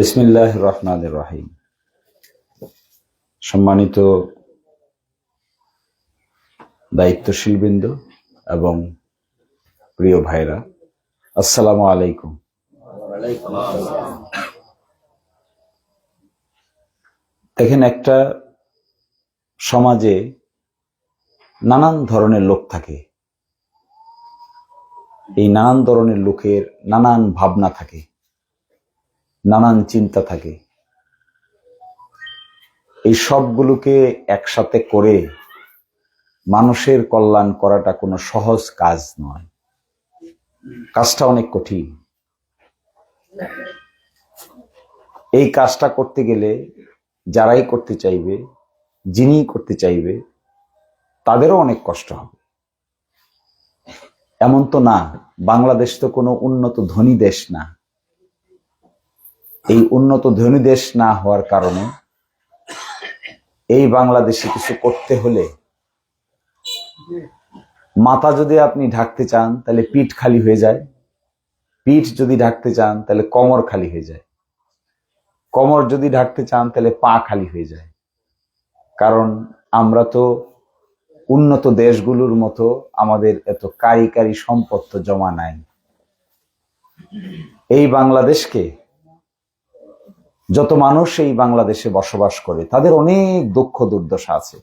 বিসমিল্লাহ রহমান রাহিম সম্মানিত দায়িত্বশীল বৃন্দ এবং প্রিয় ভাইরা, আসসালামু আলাইকুম। দেখেন, একটা সমাজে নানান ধরনের লোক থাকে। এই নানান ধরনের লোকের নানান ভাবনা থাকে। নানান চিন্তা থাকে। এই সবগুলোকে একসাথে করে মানুষের কল্যাণ করাটা কোনো সহজ কাজ নয়। কাজটা অনেক কঠিন। এই কাজটা করতে গেলে যারাই করতে চাইবে যিনি করতে চাইবে, তাদেরও অনেক কষ্ট হবে। এমন তো না, বাংলাদেশ তো কোনো উন্নত ধনী দেশ না। এই উন্নত ধনী দেশ না হওয়ার কারণে এই বাংলাদেশে কিছু করতে হলে মাথা যদি আপনি ঢাকতে চান, তাহলে পিঠ খালি হয়ে যায়। পিঠ যদি ঢাকতে চান, তাহলে কোমর খালি হয়ে যায়। কোমর যদি ঢাকতে চান, তাহলে পা খালি হয়ে যায়। কারণ আমরা তো উন্নত দেশগুলোর মতো আমাদের এত কারিকারি কারি সম্পদ তো জমা নাই। এই বাংলাদেশকে যত মানুষ এই বাংলাদেশে বসবাস করে, তাদের অনেক দুঃখ দুর্দশা আছে।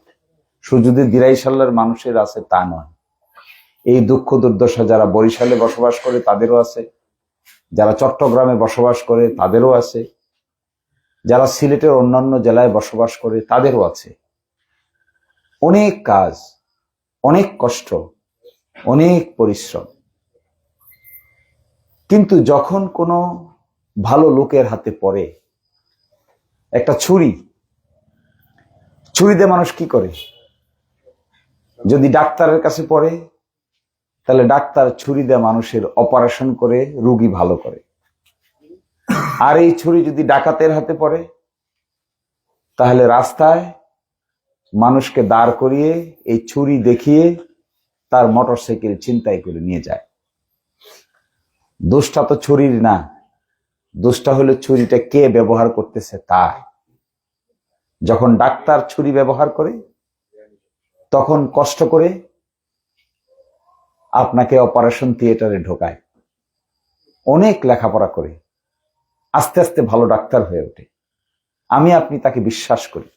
শুধু যে দিরাইশাল্লার মানুষের আছে তা নয়। এই দুঃখ দুর্দশা যারা বরিশালে বসবাস করে, তাদেরও আছে। যারা চট্টগ্রামে বসবাস করে, তাদেরও আছে। যারা সিলেটের অন্যান্য জেলায় বসবাস করে, তাদেরও আছে। অনেক কাজ, অনেক কষ্ট, অনেক পরিশ্রম। কিন্তু যখন কোনো ভালো লোকের হাতে পড়ে একটা ছুরি। ছুরি দিয়ে মানুষ কি করে? যদি ডাক্তারের কাছে পড়ে, তাহলে ডাক্তার ছুরি দিয়ে মানুষের অপারেশন করে, রুগী ভালো করে। আর এই ছুরি যদি ডাকাতের হাতে পড়ে, তাহলে রাস্তায় মানুষকে দাঁড় করিয়ে, এই ছুরি দেখিয়ে তার মোটরসাইকেল চিন্তাই করে নিয়ে যায়। দোষটা তো ছুরির না। দোষটা হলো ছুরিটা কে ব্যবহার করতেছে তার। যখন ডাক্তার ছুরি ব্যবহার করে, তখন কষ্ট করে আপনাকে অপারেশন থিয়েটারে ঢোকায়। অনেক লেখাপড়া করে, আস্তে আস্তে ভালো ডাক্তার হয়ে ওঠে। আমি আপনি তাকে বিশ্বাস করি।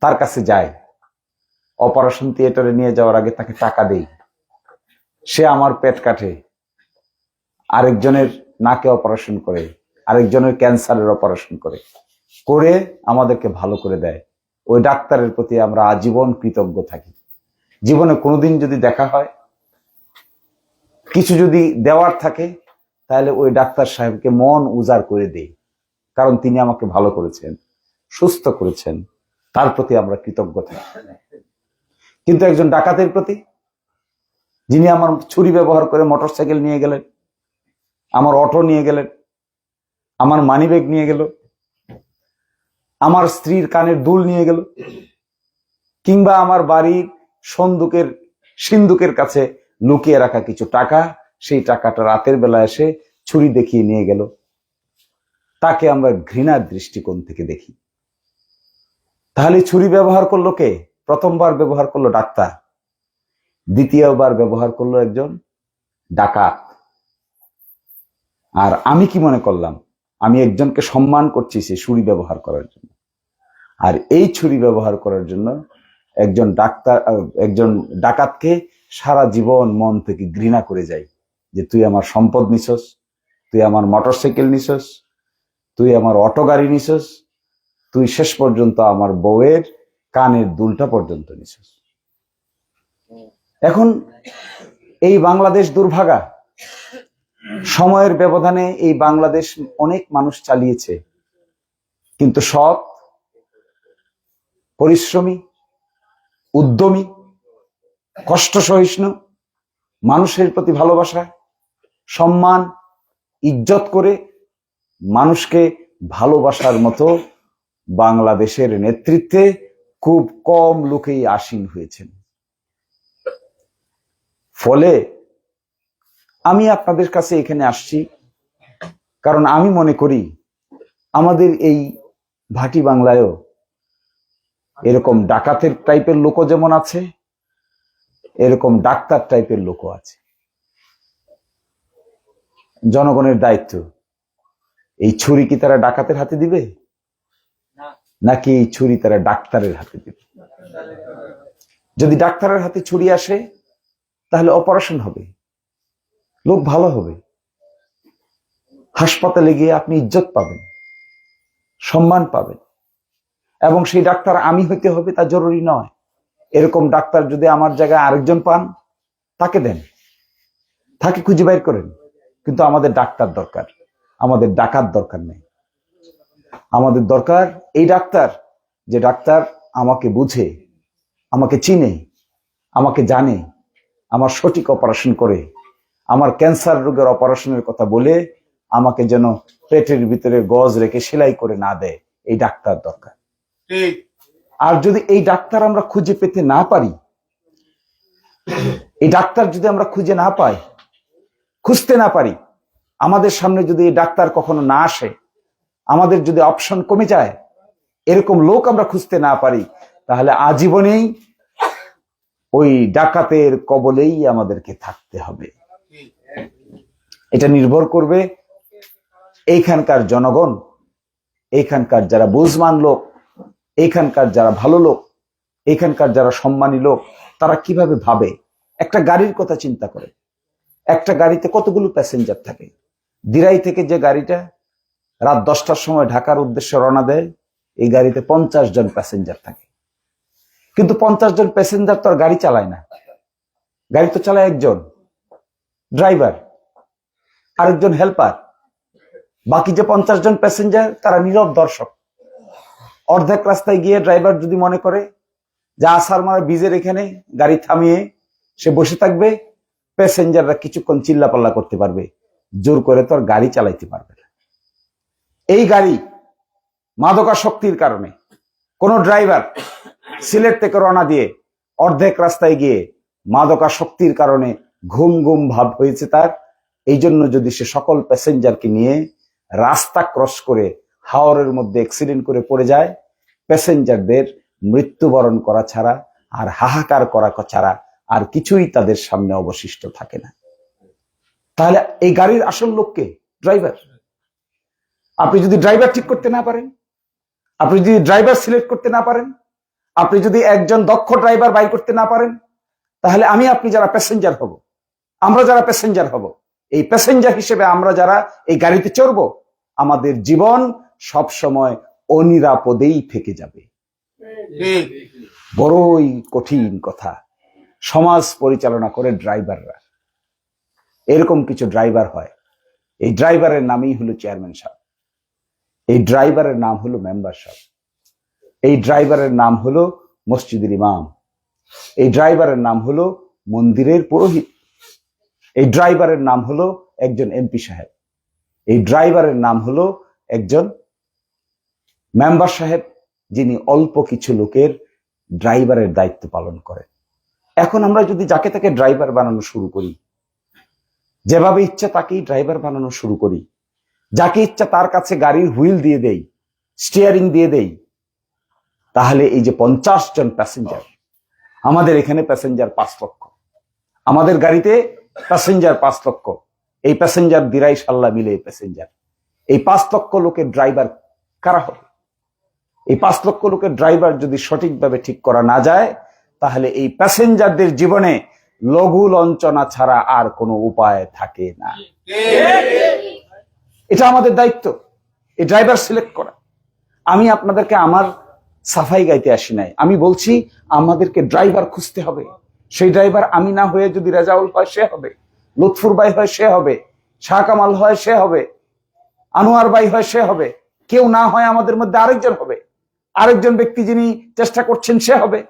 তার কাছে যাই। অপারেশন থিয়েটারে নিয়ে যাওয়ার আগে তাকে টাকা দেই। সে আমার পেট কাটে। আরেকজনের নাকে অপারেশন করে। আরেকজনের ক্যান্সারের অপারেশন করে করে আমাদেরকে ভালো করে দেয়। ওই ডাক্তারের প্রতি আমরা আজীবন কৃতজ্ঞ থাকি। জীবনে কোনোদিন যদি দেখা হয়, কিছু যদি দেওয়ার থাকে, তাহলে ওই ডাক্তার সাহেবকে মন উজাড় করে দেই, কারণ তিনি আমাকে ভালো করেছেন, সুস্থ করেছেন, তার প্রতি আমরা কৃতজ্ঞ থাকি। কিন্তু একজন ডাকাতের প্রতি, যিনি আমার ছুরি ব্যবহার করে মোটরসাইকেল নিয়ে গেলেন, আমার অটো নিয়ে গেলেন আমার মানিব্যাগ নিয়ে গেল। আমার স্ত্রীর কানের দুল নিয়ে গেল। কিংবা আমার বাড়ির সন্দুকের সিন্দুকের কাছে লুকিয়ে রাখা কিছু টাকা, সেই টাকাটা রাতের বেলা এসে ছুরি দেখিয়ে নিয়ে গেল। তাকে আমরা ঘৃণার দৃষ্টিকোণ থেকে দেখি। তাহলে ছুরি ব্যবহার করল কে? প্রথমবার ব্যবহার করল ডাক্তার। দ্বিতীয়বার ব্যবহার করল একজন ডাকাত। আর আমি কি মনে করলাম? আমি একজনকে সম্মান করছি সে ছুরি ব্যবহার করার জন্য। আর এই ছুরি ব্যবহার করার জন্য একজন ডাক্তার একজন ডাকাতকে সারা জীবন মন থেকে ঘৃণা করে যাই যে, তুই আমার সম্পদ নিছস, তুই আমার মোটরসাইকেল নিছস, তুই আমার অটো গাড়ি নিছস, তুই শেষ পর্যন্ত আমার বউয়ের কানের দুলটা পর্যন্ত নিছস। এখন এই বাংলাদেশ দুর্ভাগা। সময়ের ব্যবধানে এই বাংলাদেশ অনেক মানুষ চালিয়েছে। কিন্তু সৎ, পরিশ্রমী, উদ্যমী কষ্ট সহিষ্ণু মানুষের প্রতি ভালোবাসা, সম্মান, ইজ্জত করে মানুষকে ভালোবাসার মতো বাংলাদেশের নেতৃত্বে খুব কম লোকেই আসীন হয়েছেন। ফলে আমি আপনাদের কাছে এখানে আসছি কারণ আমি মনে করি আমাদের এই ভাটি বাংলায়ও এরকম ডাকাতের টাইপের লোকও যেমন আছে, এরকম ডাক্তার টাইপের লোকও আছে। জনগণের দায়িত্ব, এই ছুরি কি তারা ডাকাতের হাতে দিবে? নাকি এই ছুরি তারা ডাক্তারের হাতে দিবে? যদি ডাক্তারের হাতে ছুরি আসে, তাহলে অপারেশন হবে। লোক ভালো হবে। হাসপাতালে গিয়ে আপনি ইজ্জত পাবেন, সম্মান পাবেন এবং সেই ডাক্তার আমি হইতে হবে তা জরুরি নয়। এরকম ডাক্তার যদি আমার জায়গায় আরেকজন পান, তাকে দেন। তাকে খুঁজে বাইর করেন। কিন্তু আমাদের ডাক্তার দরকার, আমাদের ডাকাত দরকার নেই। আমাদের দরকার এই ডাক্তার, যে ডাক্তার আমাকে বুঝে, আমাকে চিনে, আমাকে জানে, আমার সঠিক অপারেশন করে। আমার ক্যান্সার রোগের অপারেশনের কথা বলে আমাকে যেন পেটের ভিতরে গজ রেখে সেলাই করে না দেয় এই ডাক্তার দরকার। আর যদি এই ডাক্তার আমরা খুঁজে পেতে না পারি এই ডাক্তার যদি আমরা খুঁজে না পাই খুঁজতে না পারি আমাদের সামনে যদি এই ডাক্তার কখনো না আসে আমাদের যদি অপশন কমে যায় এরকম লোক আমরা খুঁজতে না পারি তাহলে আজীবনেই ওই ডাকাতের কবলেই আমাদেরকে থাকতে হবে। এটা নির্ভর করবে এইখানকার জনগণ, এইখানকার যারা বুঝমান লোক, এইখানকার যারা ভালো লোক, এইখানকার যারা সম্মানী লোক, তারা কীভাবে ভাবে? একটা গাড়ির কথা চিন্তা করে। একটা গাড়িতে কতগুলো প্যাসেঞ্জার থাকে? দিরাই থেকে যে গাড়িটা রাত দশটার সময় ঢাকার উদ্দেশ্যে রওনা দেয়, এই গাড়িতে পঞ্চাশ জন প্যাসেঞ্জার থাকে। কিন্তু পঞ্চাশ জন প্যাসেঞ্জার তো আর গাড়ি চালায় না। গাড়ি তো চালায় একজন, ড্রাইভার। আরেকজন হেল্পার বাকি যে পঞ্চাশ জন প্যাসেঞ্জার তারা নীরব দর্শক। অর্ধেক রাস্তায় গিয়ে ড্রাইভার যদি মনে করে যে আসার মারা বীজের এখানে গাড়ি থামিয়ে সে বসে থাকবে প্যাসেঞ্জাররা কিছুক্ষণ চিল্লাপাল্লা করতে পারবে। জোর করে তো আর গাড়ি চালাইতে পারবে না। এই গাড়ি মাদকাসক্তির কারণে কোন ড্রাইভার সিলেট থেকে রওনা দিয়ে অর্ধেক রাস্তায় গিয়ে মাদকাসক্তির কারণে ঘুম ঘুম ভাব হয়েছে তার। এই জন্য যদি সে সকল প্যাসেঞ্জারকে নিয়ে রাস্তা ক্রস করে হাওরের মধ্যে অ্যাক্সিডেন্ট করে পড়ে যায়, প্যাসেঞ্জারদের মৃত্যুবরণ করা ছাড়া আর হাহাকার করা ছাড়া আর কিছুই তাদের সামনে অবশিষ্ট থাকে না। তাহলে এই গাড়ির আসল লোককে ড্রাইভার। আপনি যদি ড্রাইভার ঠিক করতে না পারেন, আপনি যদি ড্রাইভার সিলেক্ট করতে না পারেন, আপনি যদি একজন দক্ষ ড্রাইভার বাই করতে না পারেন, তাহলে আমি আপনি যারা প্যাসেঞ্জার হব, আমরা যারা প্যাসেঞ্জার হব এই প্যাসেঞ্জার হিসেবে আমরা যারা এই গাড়িতে চড়বো, আমাদের জীবন সব সময় অনিরাপদেই থেকে যাবে। বড়ই কঠিন কথা। সমাজ পরিচালনা করে ড্রাইভাররা। এরকম কিছু ড্রাইভার হয়। এই ড্রাইভারের নামই হলো চেয়ারম্যান সাহেব। এই ড্রাইভারের নাম হলো মেম্বার সাহেব। এই ড্রাইভারের নাম হলো মসজিদের ইমাম। এই ড্রাইভারের নাম হলো মন্দিরের পুরোহিত। এই ড্রাইভারের নাম হলো একজন এমপি সাহেব। এই ড্রাইভারের নাম হলো একজন মেম্বার সাহেব, যিনি অল্প কিছু লোকের ড্রাইভারের দায়িত্ব পালন করেন। এখন আমরা যদি যাকে তাকে ড্রাইভার বানানো শুরু করি, যেভাবে ইচ্ছা তাকেই ড্রাইভার বানানো শুরু করি, যাকে ইচ্ছা তার কাছে গাড়ির হুইল দিয়ে দেই, স্টিয়ারিং দিয়ে দেই, তাহলে এই যে পঞ্চাশ জন প্যাসেঞ্জার, আমাদের এখানে প্যাসেঞ্জার পাঁচ লক্ষ। আমাদের গাড়িতে প্যাসেঞ্জার পাঁচ লক্ষ। এই প্যাসেঞ্জার দিরাই সাল্লা মিলে এই প্যাসেঞ্জার এই পাঁচ লক্ষ লোকের ড্রাইভার কারা হবে? এই পাঁচ লক্ষ লোকের ড্রাইভার যদি সঠিকভাবে ঠিক করা না যায়, তাহলে এই প্যাসেঞ্জারদের জীবনে লঘু লঞ্চনা ছাড়া আর কোনো উপায় থাকে না। এটা আমাদের দায়িত্ব। এই ড্রাইভার সিলেক্ট করা। আমি আপনাদেরকে আমার সাফাই গাইতে আসি নাই। আমি বলছি, আমাদেরকে ড্রাইভার খুঁজতে হবে। সেই ড্রাইভার আমি না হয়ে যদি রেজাউল হয় সে হবে, লুৎফুর বাই হয় সে হবে, শাহ কামাল হয় সে হবে, আনোয়ার বাই হয় সে হবে, কেউ না হয় আমাদের মধ্যে আরেকজন হবে। আরেকজন ব্যক্তি যিনি চেষ্টা করছেন সে হবে,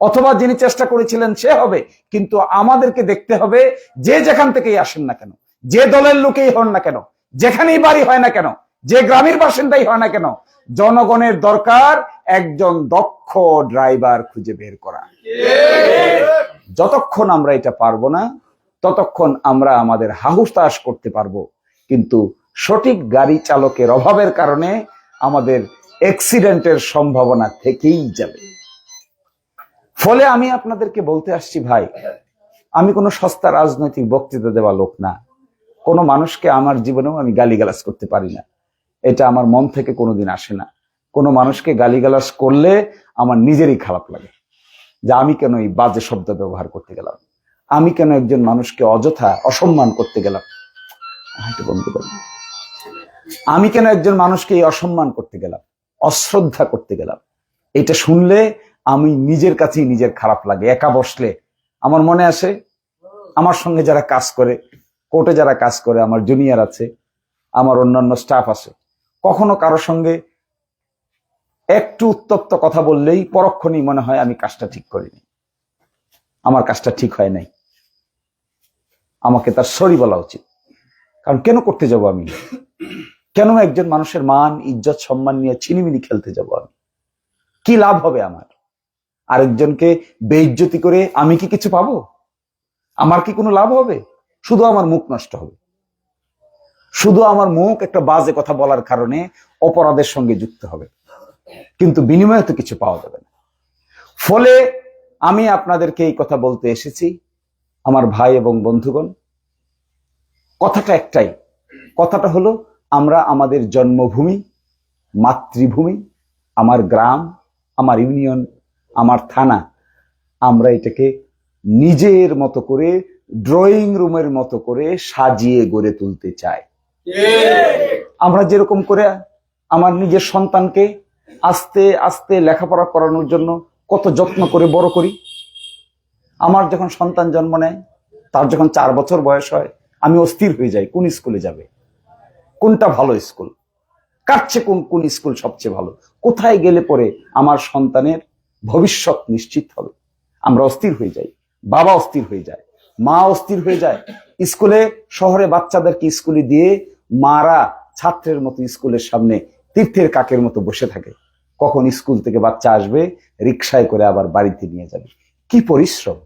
অথবা যিনি চেষ্টা করেছিলেন সে হবে, কিন্তু আমাদেরকে দেখতে হবে যে যেখান থেকেই আসেন না কেন, যে দলের লোকেই হন না কেন, যেখানেই বাড়ি হয় না কেন, যে গ্রামের বাসিন্দাই হয় না কেন, জনগণের দরকার একজন দক্ষ ড্রাইভার খুঁজে বের করা। যতক্ষণ আমরা এটা পারব না, ততক্ষণ আমরা আমাদের হাহুস তাস করতে পারব। কিন্তু সঠিক গাড়ি চালকের অভাবের কারণে আমাদের অ্যাক্সিডেন্টের সম্ভাবনা থেকেই যাবে। ফলে আমি আপনাদেরকে বলতে আসছি, ভাই, আমি কোনো সস্তা রাজনৈতিক বক্তৃতা দেওয়া লোক না। কোনো মানুষকে আমার জীবনেও আমি গালিগালাজ করতে পারি না। এটা আমার মন থেকে কোনোদিন আসে না। কোনো মানুষকে গালিগালাজ করলে আমার নিজেরই খারাপ লাগে যে আমি কেন এই বাজে শব্দ ব্যবহার করতে গেলাম? আমি কেন একজন মানুষকে অযথা অসম্মান করতে গেলাম? আমি কেন একজন মানুষকে এই অসম্মান করতে গেলাম? অশ্রদ্ধা করতে গেলাম? এটা শুনলে আমি নিজের কাছেই নিজের খারাপ লাগে, একা বসলে। আমার মনে আসে আমার সঙ্গে যারা কাজ করে, কোর্টে যারা কাজ করে, আমার জুনিয়র আছে, আমার অন্যান্য স্টাফ আছে, কখনো কারও সঙ্গে একটু উত্তপ্ত কথা বললেই পরক্ষণেই মনে হয় আমি কাজটা ঠিক করিনি। আমার কাজটা ঠিক হয় নাই। আমাকে তার সরি বলা উচিত। কারণ কেন করতে যাব আমি? কেন একজন মানুষের মান, ইজ্জত, সম্মান নিয়ে ছিনিমিনি খেলতে যাব আমি? কি লাভ হবে আমার? আরেকজনকে বেইজ্জতি করে আমি কি কিছু পাবো? আমার কি কোনো লাভ হবে? শুধু আমার মুখ নষ্ট হবে। শুধু আমার মুখ একটা বাজে কথা বলার কারণে অপরাধের সঙ্গে যুক্ত হবে। কিন্তু বিনিময়ে তো কিছু পাওয়া যাবে না। ফলে আমি আপনাদেরকে এই কথা বলতে এসেছি আমার ভাই এবং বন্ধুগণ। কথাটা একটাই কথাটা হলো আমরা আমাদের জন্মভূমি মাতৃভূমি আমার গ্রাম আমার ইউনিয়ন আমার থানা আমরা এটাকে নিজের মতো করে ড্রয়িং রুমের মতো করে সাজিয়ে গড়ে তুলতে চাই। আমরা যেরকম করে আমার নিজের সন্তানকে আস্তে আস্তে লেখাপড়া করানোর জন্য কত যত্ন করে বড় করি। আমার যখন সন্তান জন্ম নেয়, তার যখন চার বছর বয়স হয়, আমি অস্থির হয়ে যাই, কোন স্কুলে যাবে? কোনটা ভালো স্কুল? কাটছে কোন কোন স্কুল সবচেয়ে ভালো? কোথায় গেলে পরে আমার সন্তানের ভবিষ্যৎ নিশ্চিত হবে? আমরা অস্থির হয়ে যাই, বাবা অস্থির হয়ে যায়, মা অস্থির হয়ে যায়। স্কুলে, শহরে বাচ্চাদেরকে স্কুলে দিয়ে মারা ছাত্রের মতো স্কুলের সামনে তীর্থের কাকের মতো বসে থাকে। কখন স্কুল থেকে বাচ্চা আসবে রিক্সায় করে আবার বাড়িতে নিয়ে যাবে। কি পরিশ্রম।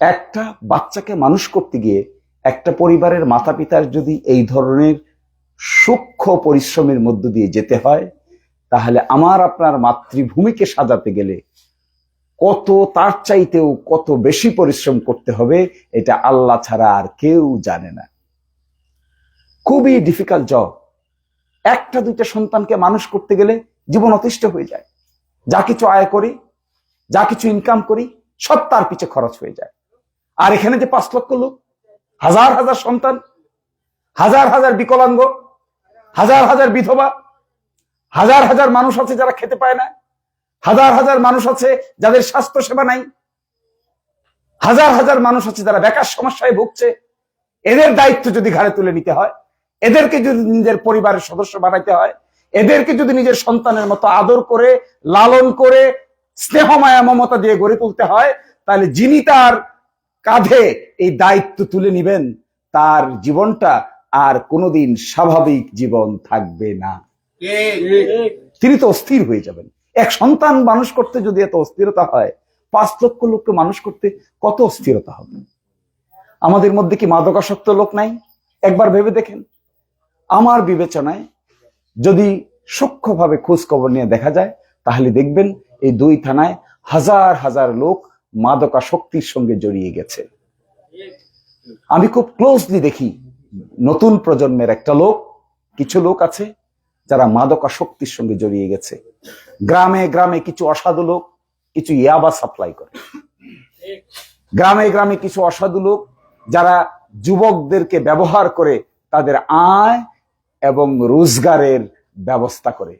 একটা বাচ্চাকে মানুষ করতে গিয়ে একটা পরিবারের মাতা পিতার যদি এই ধরনের সূক্ষ্ম পরিশ্রমের মধ্য দিয়ে যেতে হয়, তাহলে আমার আপনার মাতৃভূমিকে সাজাতে গেলে কত তার চাইতেও কত বেশি পরিশ্রম করতে হবে, এটা আল্লাহ ছাড়া আর কেউ জানে না। খুবই ডিফিকাল্ট জব একটা দুইটা সন্তানকে মানুষ করতে গেলে জীবন অতিষ্ঠ হয়ে যায়। যা কিছু আয় করি, যা কিছু ইনকাম করি, সব তার পিছে খরচ হয়ে যায়। আর এখানে যে পাঁচ লক্ষ লোক, হাজার হাজার সন্তান, হাজার হাজার বিকলাঙ্গ, হাজার হাজার বিধবা, হাজার হাজার মানুষ আছে যারা খেতে পায় না, হাজার হাজার মানুষ আছে যাদের স্বাস্থ্য সেবা নাই, হাজার হাজার মানুষ আছে যারা বেকার সমস্যায় ভুগছে, এদের দায়িত্ব যদি ঘাড়ে তুলে নিতে হয় এদেরকে যদি নিজের পরিবারের সদস্য বানাইতে হয়, এদেরকে যদি নিজের সন্তানের মতো আদর করে, লালন করে স্নেহ মায়া মমতা দিয়ে গড়ে তুলতে হয়, তাহলে যিনি তার কাঁধে এই দায়িত্ব তুলে নিবেন, তার জীবনটা আর কোনোদিন স্বাভাবিক জীবন থাকবে না। তিনি তো অস্থির হয়ে যাবেন। এক সন্তান মানুষ করতে যদি এত অস্থিরতা হয়, পাঁচ লক্ষ লোককে মানুষ করতে কত অস্থিরতা হবে? আমাদের মধ্যে কি মাদকাসক্ত লোক নাই? একবার ভেবে দেখেন। আমার বিবেচনায় যদি সূক্ষ্মভাবে খোঁজ খবর নিয়ে দেখা যায়, তাহলে দেখবেন এই দুই থানায় হাজার হাজার লোক মাদকাসক্তির সঙ্গে জড়িয়ে গেছে। আমি খুব ক্লোজলি দেখি নতুন প্রজন্মের একটা লোক, কিছু লোক আছে যারা মাদকা শক্তির সঙ্গে জড়িয়ে গেছে। গ্রামে গ্রামে কিছু অসাধু লোক, কিছু ইয়াবা সাপ্লাই করে। গ্রামে গ্রামে কিছু অসাধু লোক যারা যুবকদেরকে ব্যবহার করে তাদের আয় এবং রোজগারের ব্যবস্থা করে।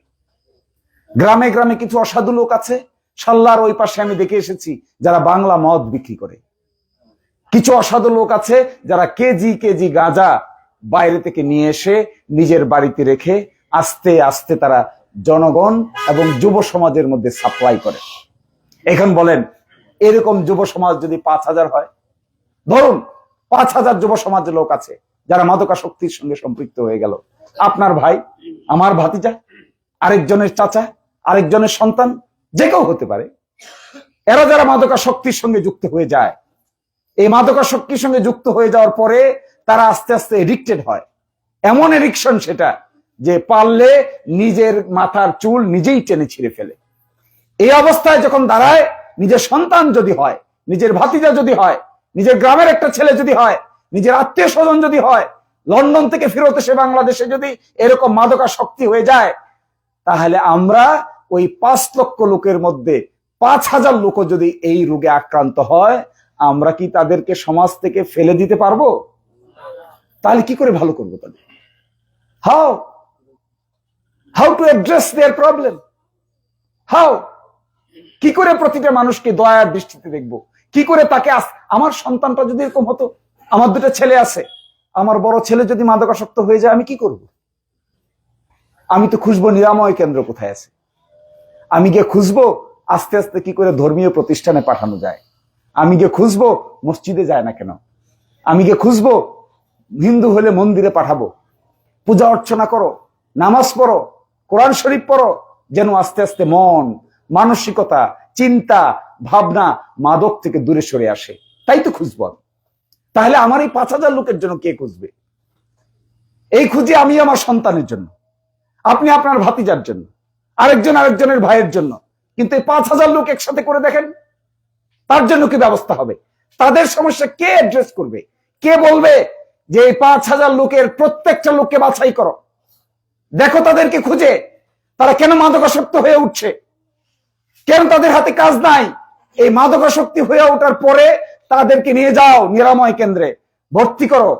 গ্রামে গ্রামে কিছু অসাধু লোক আছে, সাল্লার ওই পাশে আমি দেখে এসেছি, যারা বাংলা মদ বিক্রি করে। কিছু অসাধু লোক আছে যারা কেজি কেজি গাঁজা বাইরে থেকে নিয়ে এসে নিজের বাড়িতে রেখে আস্তে আস্তে তারা জনগণ এবং যুব সমাজের মধ্যে সাপ্লাই করে। এখন বলেন, এরকম যুব সমাজ যদি পাঁচ হাজার হয়, ধরুন পাঁচ হাজার যুব সমাজের লোক আছে যারা মাদকাসক্তির সঙ্গে সম্পৃক্ত হয়ে গেল। আপনার ভাই, আমার ভাতিজা, আরেকজনের চাচা, আরেকজনের সন্তান, যে কেউ হতে পারে। এরা যারা মাদকাসক্তির সঙ্গে যুক্ত হয়ে যায়, এই মাদকাসক্তির সঙ্গে যুক্ত হয়ে যাওয়ার পরে তারা আস্তে আস্তে এডিক্টেড হয়। এমন এডিকশন সেটা যে পারলে নিজের মাথার চুল নিজেই টেনে ছিঁড়ে ফেলে। এই অবস্থায় যখন দাঁড়ায়, নিজের সন্তান যদি হয়, নিজের ভাতিজা যদি হয়, নিজের গ্রামের একটা ছেলে যদি হয় নিজের আত্মীয় স্বজন যদি হয়, লন্ডন থেকে ফেরত এসে বাংলাদেশে যদি এরকম মাদকাসক্তি হয়ে যায়, তাহলে আমরা ওই পাঁচ লক্ষ লোকের মধ্যে পাঁচ হাজার লোক যদি এই রোগে আক্রান্ত হয়, আমরা কি তাদেরকে সমাজ থেকে ফেলে দিতে পারব? তাহলে কি করে ভালো করব তাদের? How how to address their problem how কি করে প্রতিটা মানুষকে দয়ার দৃষ্টিতে দেখব? কি করে তাকে আমার সন্তানটা যদি এরকম হতো? আমার দুটো ছেলে আছে। আমার বড় ছেলে যদি মাদকাসক্ত হয়ে যায়, আমি কি করব? আমি তো খুঁজবো নিরাময় কেন্দ্র কোথায় আছে। আমি গিয়ে খুঁজবো আস্তে আস্তে কি করে ধর্মীয় প্রতিষ্ঠানে পাঠানো যায়। আমি গিয়ে খুঁজবো মসজিদে যায় না কেন? আমি গিয়ে খুঁজবো হিন্দু হলে মন্দিরে পাঠাবো। পূজা অর্চনা করো, নামাজ পড়ো, কোরআন শরীফ পড়ো, যেন আস্তে আস্তে মন, মানসিকতা, চিন্তা, ভাবনা মাদক থেকে দূরে সরে আসে। তাই তো খুঁজবো আমি। তাহলে আমার এই পাঁচ হাজার লোকের জন্য কে খুঁজবে? এই খুঁজি আমি আমার সন্তানের জন্য, আপনি আপনার ভাতিজার জন্য, আরেকজন আরেকজনের ভাইয়ের জন্য। কিন্তু এই পাঁচ হাজার লোক একসাথে করে দেখেন, তার জন্য কি ব্যবস্থা হবে? তাদের সমস্যা কে অ্যাড্রেস করবে? কে বলবে যে এই পাঁচ হাজার লোকের প্রত্যেকটা লোককে বাছাই করো? দেখো তাদেরকে খুঁজে, তারা কেন মাদকাসক্ত হয়ে উঠছে? কেন তাদের হাতে কাজ নাই? এই মাদকাসক্তি হয়ে ওঠার পরে তাদেরকে নিয়ে যাও নিরাময় কেন্দ্রে। ভর্তি করো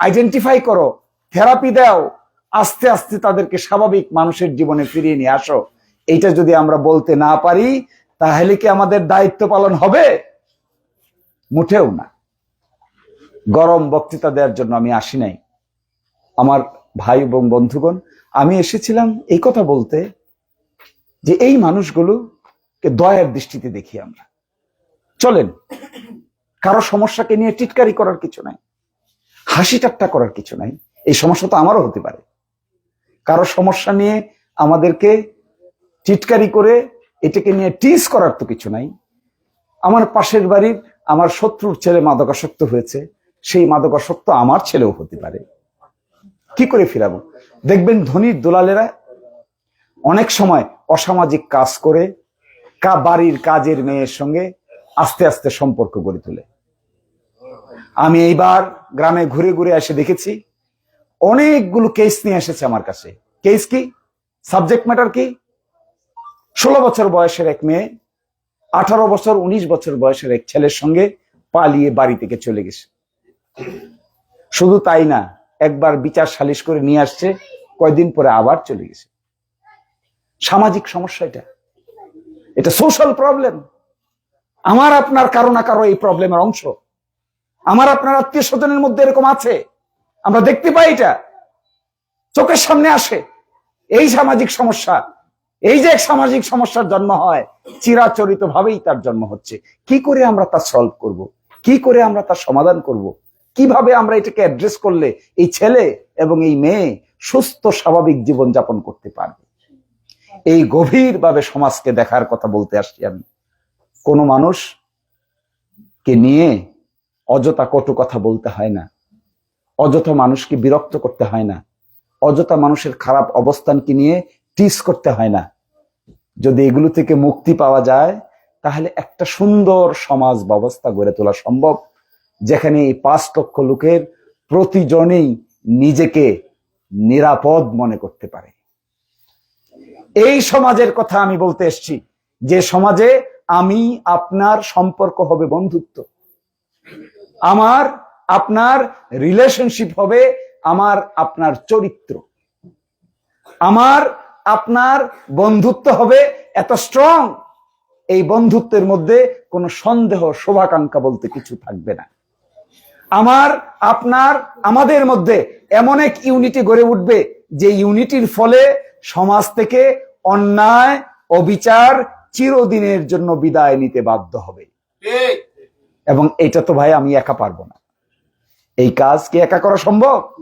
আইডেন্টিফাই করো থেরাপি দাও, আস্তে আস্তে তাদেরকে স্বাভাবিক মানুষের জীবনে ফিরিয়ে নিয়ে আসো। এইটা যদি আমরা বলতে না পারি, তাহলে কি আমাদের দায়িত্ব পালন হবে? মুঠেও না। গরম বক্তৃতা দেওয়ার জন্য আমি আসি নাই। আমার ভাই এবং বন্ধুগণ, আমি এসেছিলাম এই কথা বলতে যে এই মানুষগুলোকে দয়ার দৃষ্টিতে দেখি আমরা। চলেন কারও সমস্যাকে নিয়ে টিটকারি করার কিছু নাই, হাসি ঠাট্টা করার কিছু নাই, এই সমস্যা তো আমারও হতে পারে। কারও সমস্যা নিয়ে আমাদেরকে টিটকারি করে এটাকে নিয়ে টিস করার তো কিছু নাই। আমার পাশের বাড়ির আমার শত্রুর ছেলে মাদকাসক্ত হয়েছে, সেই মাদকাসক্ত আমার ছেলেও হতে পারে। কি করে ফিরাবো? দেখবেন ধনীর দোলালেরা অনেক সময় অসামাজিক কাজ করে, কা, বাড়ির কাজের মেয়ের সঙ্গে আস্তে আস্তে সম্পর্ক গড়ে তোলে। আমি এইবার গ্রামে ঘুরে ঘুরে এসে দেখেছি, অনেকগুলো কেস নিয়ে এসেছে আমার কাছে। কেস কি? সাবজেক্ট ম্যাটার কি? ষোলো বছর বয়সের এক মেয়ে, আঠারো বছর, উনিশ বছর বয়সের এক ছেলের সঙ্গে পালিয়ে বাড়ি থেকে চলে গেছে। শুধু তাই না, একবার বিচার সালিশ করে নিয়ে আসছে, কয়দিন পরে আবার চলে গেছে। সামাজিক সমস্যা এটা। এটা সোশ্যাল প্রবলেম আমার আপনার কারও না কারও এই প্রবলেমের অংশ। আমার আপনার আত্মীয় স্বজনের মধ্যে এরকম আছে। আমরা দেখতে পাই এটা। চোখের সামনে আসে। এই সামাজিক সমস্যা, এই যে এক সামাজিক সমস্যার জন্ম হয় চিরাচরিত ভাবেই তার জন্ম হচ্ছে। কি করে আমরা তা সলভ করব? কি করে আমরা তার সমাধান করব? কীভাবে আমরা এটাকে অ্যাড্রেস করলে এই ছেলে এবং এই মেয়ে সুস্থ, স্বাভাবিক জীবন যাপন করতে পারবে? এই গভীরভাবে সমাজকে দেখার কথা বলতে আসছি আমি। কোনো মানুষ কে নিয়ে অযথা কটু কথা বলতে হয় না। অযথা মানুষকে বিরক্ত করতে হয় না। অযথা মানুষের খারাপ অবস্থানকে নিয়ে টিস করতে হয় না। যদি এগুলো থেকে মুক্তি পাওয়া যায়, তাহলে একটা সুন্দর সমাজ ব্যবস্থা গড়ে তোলা সম্ভব, যেখানে এই পাঁচ লক্ষ লোকের প্রতিজনেই নিজেকে নিরাপদ মনে করতে পারে। এই সমাজের কথা আমি বলতে এসছি, যে সমাজে আমি, আপনার সম্পর্ক হবে বন্ধুত্ব। আমার, আপনার রিলেশনশিপ হবে আমার, আপনার চরিত্র। আমার, আপনার বন্ধুত্ব হবে এত স্ট্রং এই বন্ধুত্বের মধ্যে কোনো সন্দেহ, শোভাকাঙ্ক্ষা বলতে কিছু থাকবে না। আমার, আপনার, আমাদের মধ্যে এমন এক ইউনিটি গড়ে উঠবে যে ইউনিটির ফলে সমাজ থেকে অন্যায়, অবিচার চিরদিনের জন্য বিদায় নিতে বাধ্য হবে। এবং এটা তো ভাই আমি একা পারব না। এই কাজ কি একা করা সম্ভব?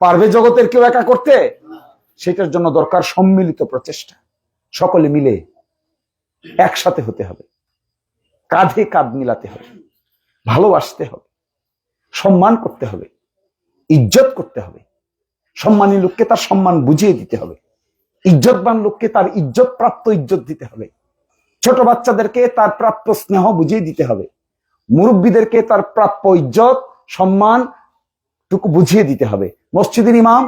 পারবে জগতের কেউ একা করতে? সেটার জন্য দরকার সম্মিলিত প্রচেষ্টা। সকলে মিলে একসাথে হতে হবে। কাঁধে কাঁধ মিলাতে হবে। ভালোবাসতে হবে। সম্মান করতে হবে। ইজ্জত করতে হবে। সম্মানী লোককে তার সম্মান বুঝিয়ে দিতে হবে। ইজ্জতবান লোককে তার ইজ্জত প্রাপ্ত ইজ্জত দিতে হবে। ছোট বাচ্চাদেরকে তার প্রাপ্য স্নেহ বুঝিয়ে দিতে হবে। মুরব্বীদেরকে তার প্রাপ্য ইজ্জত সম্মান টুকু বুঝিয়ে দিতে হবে। মসজিদের ইমাম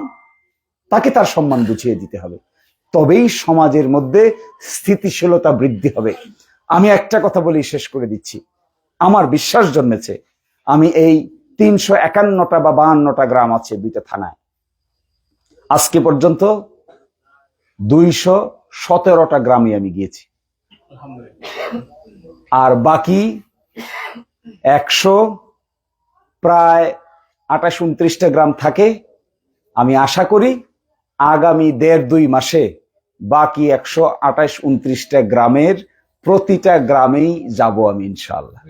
তাকে তার সম্মান বুঝিয়ে দিতে হবে। তবেই সমাজের মধ্যে স্থিতিশীলতা বৃদ্ধি হবে। আমি একটা কথা বলি শেষ করে দিচ্ছি। আমার বিশ্বাস জন্মেছে আমি এই তিনশো একান্নটা বা বাহান্নটা গ্রাম আছে দুইটা থানায়। আজকে পর্যন্ত দুইশো সতেরোটা গ্রামে আমি গিয়েছি। আর বাকি একশো প্রায় আঠাশ উনত্রিশটা গ্রাম থাকে। আমি আশা করি আগামী দেড় দুই মাসে বাকি একশো আঠাশ উনত্রিশটা গ্রামের প্রতিটা গ্রামেই যাব আমি ইনশাল্লাহ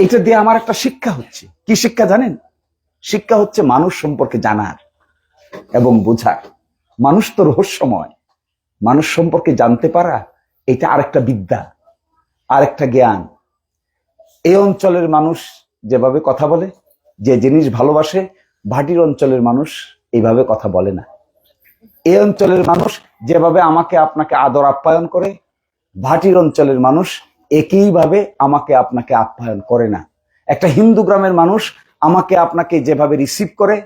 এটা দিয়ে আমার একটা শিক্ষা হচ্ছে। কি শিক্ষা জানেন? শিক্ষা হচ্ছে মানুষ সম্পর্কে জানার এবং বোঝার। মানুষ তো রহস্যময়। মানুষ সম্পর্কে জানতে পারা, এটা আরেকটা বিদ্যা, আরেকটা জ্ঞান। এই অঞ্চলের মানুষ যেভাবে কথা বলে, যে জিনিস ভালোবাসে, ভাটির অঞ্চলের মানুষ এইভাবে কথা বলে না। এই অঞ্চলের মানুষ যেভাবে আমাকে আপনাকে আদর আপ্যায়ন করে, ভাটির অঞ্চলের মানুষ একইভাবে আমাকে আপনাকে আপ্যায়ন করে না। একটা হিন্দু গ্রামের মানুষ আমাকে আপনাকে যেভাবে রিসিভ করে,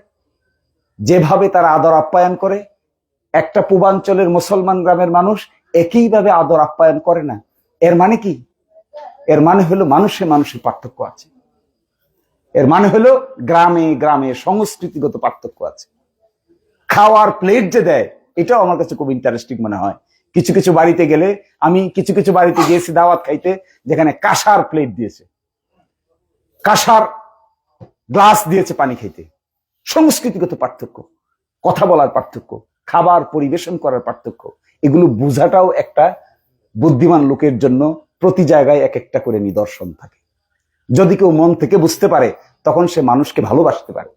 যেভাবে তারা আদর আপ্যায়ন করে, একটা পূর্বাঞ্চলের মুসলমান গ্রামের মানুষ একইভাবে আদর আপ্যায়ন করে না। এর মানে কি? এর মানে হলো মানুষে মানুষের পার্থক্য আছে। এর মানে হলো গ্রামে গ্রামে সংস্কৃতিগত পার্থক্য আছে। খাওয়ার প্লেট যে দেয়, এটাও আমার কাছে খুব ইন্টারেস্টিং মনে হয়। কিছু কিছু বাড়িতে গেলে আমি কিছু কিছু বাড়িতে গিয়েছি দাওয়াত খাইতে, যেখানে কাঁসার প্লেট দিয়েছে। কাঁসার গ্লাস দিয়েছে পানি খাইতে। সংস্কৃতিগত পার্থক্য, কথা বলার পার্থক্য, খাবার পরিবেশন করার পার্থক্য, এগুলো বোঝাটাও একটা বুদ্ধিমান লোকের জন্য প্রতি জায়গায় এক একটা করে নিদর্শন থাকে। যদি কেউ মন থেকে বুঝতে পারে, তখন সে মানুষকে ভালোবাসতে পারে।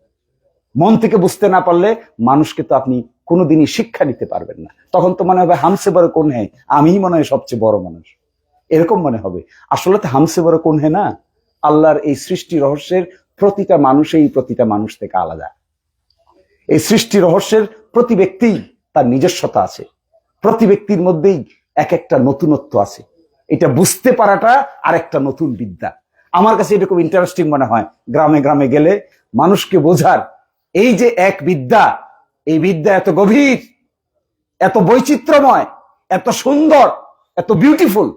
মন থেকে বুঝতে না পারলে মানুষকে তো আপনি কোনোদিনই শিক্ষা দিতে পারবেন না। তখন তো মনে হবে, হামসে বড় কোন হে? আমি মনে হয় সবচেয়ে বড় মানুষ। এরকম মনে হবে। আসলে তো হামসে বড় কোন হে না? আল্লাহর এই সৃষ্টি রহস্যের প্রতিটা মানুষই প্রতিটা মানুষ থেকে আলাদা। এই সৃষ্টি রহস্যের প্রতি ব্যক্তি তার নিজস্বতা আছে। প্রতি ব্যক্তির মধ্যেই এক একটা নতুনত্ব আছে। এটা বুঝতে পারাটা আর একটা নতুন বিদ্যা। আমার কাছে এটা খুব ইন্টারেস্টিং মনে হয়, গ্রামে গ্রামে গেলে মানুষকে বোঝার। এই যে এক বিদ্যা, এই বিদ্যা এত গভীর, এত বৈচিত্র্যময়, এত সুন্দর, এত বিউটিফুল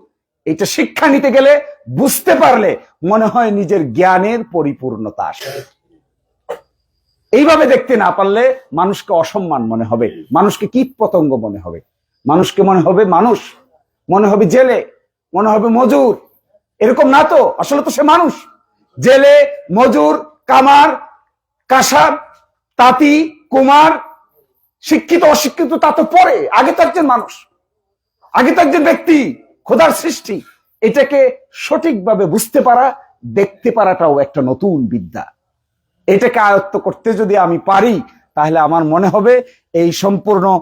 এটা শিক্ষা নিতে গেলে বুঝতে পারলে মনে হয় নিজের জ্ঞানের পরিপূর্ণতা আসে। এইভাবে দেখতে না পারলে মানুষকে অসম্মান মনে হবে, মানুষকে কীট পতঙ্গ মনে হবে। মানুষকে মনে হবে মানুষ, মনে হবে জেলে মনে হবে মজুর। এরকম না তো, আসলে তো সে মানুষ। জেলে মজুর, কামার, কাসাব, তাঁতি, কুমার, শিক্ষিত, অশিক্ষিত তা তো পরে, আগে তো একজন মানুষ। আগে তো একজন ব্যক্তি, খোদার সৃষ্টি। এটাকে সঠিকভাবে বুঝতে পারা, দেখতে পারাটাও একটা নতুন বিদ্যা। এটাকে আয়ত্ত করতে যদি আমি পারি, তাহলে আমার মনে হবে এই সম্পূর্ণ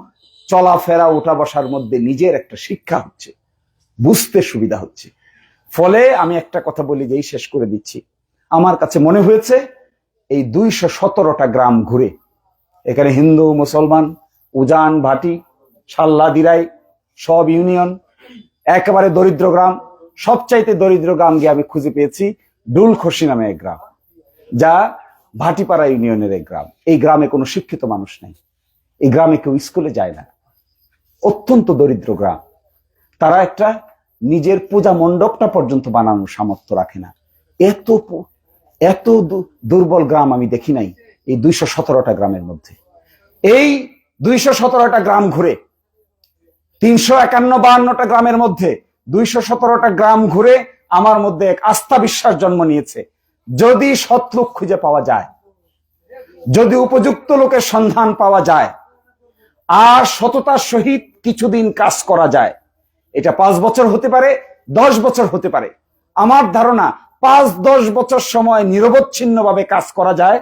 চলাফেরা ওঠা বসার মধ্যে নিজের একটা শিক্ষা হচ্ছে। বুঝতে সুবিধা হচ্ছে। ফলে আমি একটা কথা বলি যেই শেষ করে দিচ্ছি। আমার কাছে মনে হয়েছে এই দুইশো সতেরোটা গ্রাম ঘুরে, এখানে হিন্দু, মুসলমান, উজান, ভাটি, সাল্লা, দিরাই, সব ইউনিয়ন, একেবারে দরিদ্র গ্রাম, সবচাইতে দরিদ্র গ্রাম গিয়ে আমি খুঁজে পেয়েছি ডুলখসি নামে এক গ্রাম, যা ভাটিপাড়া ইউনিয়নের এক গ্রাম। এই গ্রামে কোনো শিক্ষিত মানুষ নেই। এই গ্রামে কেউ স্কুলে যায় না। অত্যন্ত দরিদ্র গ্রাম। তারা একটা নিজের পূজা মণ্ডপটা পর্যন্ত বানানোর সামর্থ্য রাখে না। এত এত দুর্বল গ্রাম আমি দেখি নাই এই দুইশো সতেরোটা গ্রামের মধ্যে। এই দুইশো সতেরোটা গ্রাম ঘুরে, তিনশো একান্ন বাহান্নটা গ্রামের মধ্যে দুইশো সতেরোটা গ্রাম ঘুরে আমার মধ্যে এক আস্থা বিশ্বাস জন্ম নিয়েছে। যদি সৎলোক খুঁজে পাওয়া যায়, যদি উপযুক্ত লোকের সন্ধান পাওয়া যায়, আর সততার সহিত কিছুদিন কাজ করা যায় এটা পাঁচ বছর হতে পারে, দশ বছর হতে পারে। আমার ধারণা, পাঁচ দশ বছর সময় নিরবচ্ছিন্ন ভাবে কাজ করা যায়,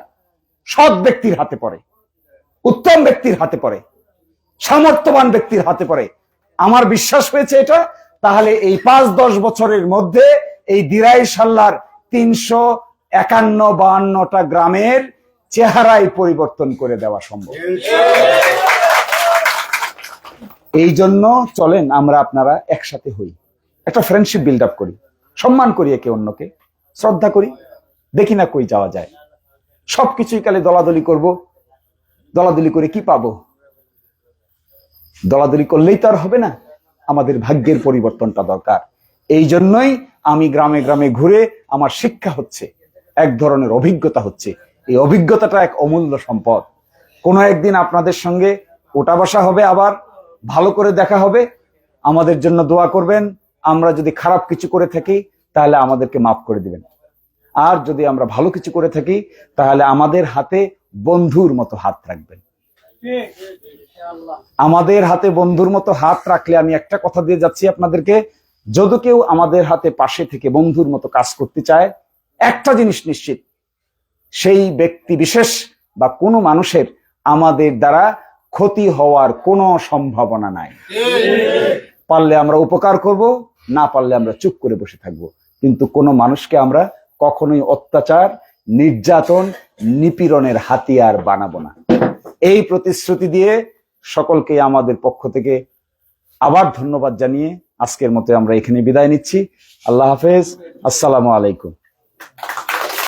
সৎ ব্যক্তির হাতে পড়ে, উত্তম ব্যক্তির হাতে পড়ে, সামর্থ্যবান ব্যক্তির হাতে পড়ে। আমার বিশ্বাস হয়েছে এটা, তাহলে এই পাঁচ দশ বছরের মধ্যে এই দিরাই সাল্লার তিনশো একান্ন বাহান্নটা গ্রামের চেহারাই পরিবর্তন করে দেওয়া সম্ভব। এই জন্য চলেন আমরা আপনারা একসাথে হই। একটা ফ্রেন্ডশিপ বিল্ড আপ করি। সম্মান করি একে অন্যকে। শ্রদ্ধা করি। দেখি না কই যাওয়া যায়। সবকিছুই কালে দলাদলি করব। দলাদলি করে কি পাবো? দলাদলি করলেই তো আর হবে না। আমাদের ভাগ্যের পরিবর্তনটা দরকার। এই জন্যই আমি গ্রামে গ্রামে ঘুরে আমার শিক্ষা হচ্ছে। এক ধরনের অভিজ্ঞতা হচ্ছে। এই অভিজ্ঞতাটা এক অমূল্য সম্পদ। কোনো একদিন আপনাদের সঙ্গে ওটা বসা হবে আবার ভালো করে দেখা হবে। আমাদের জন্য দোয়া করবেন। আমরা যদি খারাপ কিছু করে থাকি, তাহলে আমাদেরকে মাফ করে দিবেন। আর যদি আমরা ভালো কিছু করে থাকি, তাহলে আমাদের হাতে বন্ধুর মতো হাত রাখবেন। আমাদের হাতে বন্ধুর মতো হাত রাখলে আমি একটা কথা দিয়ে যাচ্ছি আপনাদেরকে। যদি কেউ আমাদের হাতে পাশে থেকে বন্ধুর মতো কাজ করতে চায়, একটা জিনিস নিশ্চিত, সেই ব্যক্তি বিশেষ বা কোনো মানুষের আমাদের দ্বারা ক্ষতি হওয়ার কোনো সম্ভাবনা নাই। পারলে আমরা উপকার করব, না পারলে আমরা চুপ করে বসে থাকব। কিন্তু কোনো মানুষকে আমরা কখনোই অত্যাচার, নির্যাতন, নিপীড়নের হাতিয়ার বানাবো না। এই প্রতিশ্রুতি দিয়ে সকলকে আমাদের পক্ষ থেকে আবার ধন্যবাদ জানিয়ে আজকের মতো আমরা এখানে বিদায় নিচ্ছি। আল্লাহ হাফেজ। আসসালামু আলাইকুম।